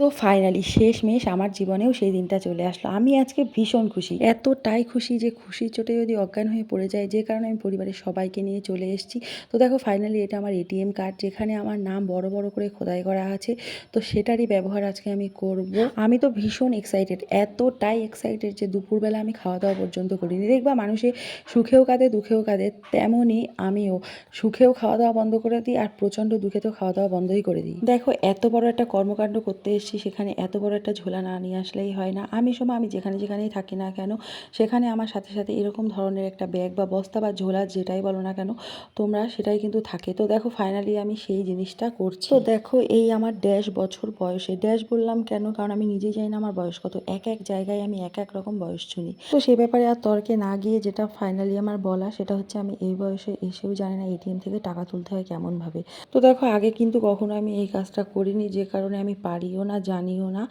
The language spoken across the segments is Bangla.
তো ফাইনালি শেষমেশ আমার জীবনেও সেই দিনটা চলে আসলো। আমি আজকে ভীষণ খুশি। এতটাই খুশি যে খুশির চোটে যদি অজ্ঞান হয়ে পড়ে যায়, যে কারণে আমি পরিবারের সবাইকে নিয়ে চলে এসেছি। তো দেখো ফাইনালি এটা আমার এটিএম কার্ড যেখানে আমার নাম বড় বড় করে খোদাই করা আছে। তো সেটারই ব্যবহার আজকে আমি করব। আমি তো ভীষণ এক্সাইটেড এতটাই এক্সাইটেড যে দুপুরবেলা আমি খাওয়া দাওয়া পর্যন্ত করিনি। দেখবা মানুষে সুখেও কাঁদে, দুঃখেও কাঁদে, তেমনই আমিও সুখেও খাওয়া দাওয়া বন্ধ করে দিই আর প্রচণ্ড দুঃখে তো খাওয়া দাওয়া বন্ধই করে দিই। দেখো এত বড় একটা কর্মকাণ্ড করতে এসেছি সেখানে এত বড় একটা ঝোলা না নিয়ে আসলেই হয় না। আমি সময় আমি যেখানে যেখানেই থাকি না কেন, সেখানে আমার সাথে সাথে এরকম ধরনের একটা ব্যাগ বা বস্তা বা ঝোলা যেটাই বলো না কেন, তোমরা সেটাই কিন্তু থাকে। তো দেখো ফাইনালি আমি সেই জিনিসটা করছি। তো দেখো, এই আমার ড্যাশ বছর বয়সে ড্যাশ বললাম কেন? কারণ আমি নিজেই জানি না আমার বয়স কত। এক এক জায়গায় আমি এক এক রকম বয়স শুনি তো সে ব্যাপারে আর তর্কে না গিয়ে যেটা ফাইনালি আমার বলা, সেটা হচ্ছে আমি এই বয়সে এসেও জানি না এটিএম থেকে টাকা তুলতে হয় কেমনভাবে। তো দেখো, আগে কিন্তু কখনো আমি এই কাজটা করিনি, যে কারণে আমি পারিও না জানিও না।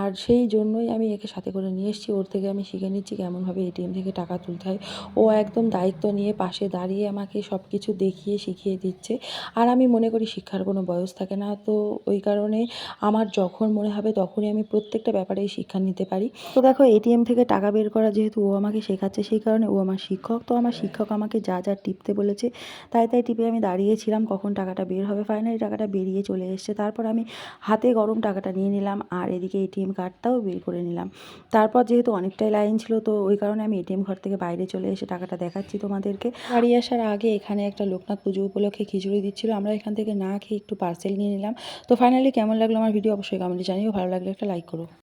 আর সেই জন্যই আমি একে সাথে করে নিয়ে এসেছি। ওর থেকে আমি শিখে নিচ্ছি কেমনভাবে এটিএম থেকে টাকা তুলতে হয়। ও একদম দায়িত্ব নিয়ে পাশে দাঁড়িয়ে আমাকে সব কিছু দেখিয়ে, শিখিয়ে দিচ্ছে। আর আমি মনে করি শিক্ষার কোনো বয়স থাকে না। তো ওই কারণে আমার যখন মনে হবে তখনই আমি প্রত্যেকটা ব্যাপারেই শিক্ষা নিতে পারি। তো দেখো এটিএম থেকে টাকা বের করা যেহেতু ও আমাকে শেখাচ্ছে, সেই কারণে ও আমার শিক্ষক। তো আমার শিক্ষক আমাকে যা যা টিপতে বলেছে, তাই তাই টিপে আমি দাঁড়িয়েছিলাম কখন টাকাটা বের হবে। ফাইনালি টাকাটা বেরিয়ে চলে এসছে। তারপর আমি হাতে গরম টাকাটা নিয়ে নিলাম আর এদিকে এটিএম কার্ডটাও বের করে নিলাম। তারপর যেহেতু অনেকটাই লাইন ছিল, তো ওই কারণে আমি এটিএম ঘর থেকে বাইরে চলে এসে টাকাটা দেখাচ্ছি তোমাদেরকে। বাড়ি আসার আগে এখানে একটা লোকনাথ পুজো উপলক্ষে খিচুড়ি দিচ্ছিল। আমরা এখান থেকে না খেয়ে একটু পার্সেল নিয়ে নিলাম। তো ফাইনালি কেমন লাগল আমার ভিডিও অবশ্যই কমেন্টে জানিও। ভালো লাগলে একটা লাইক করো।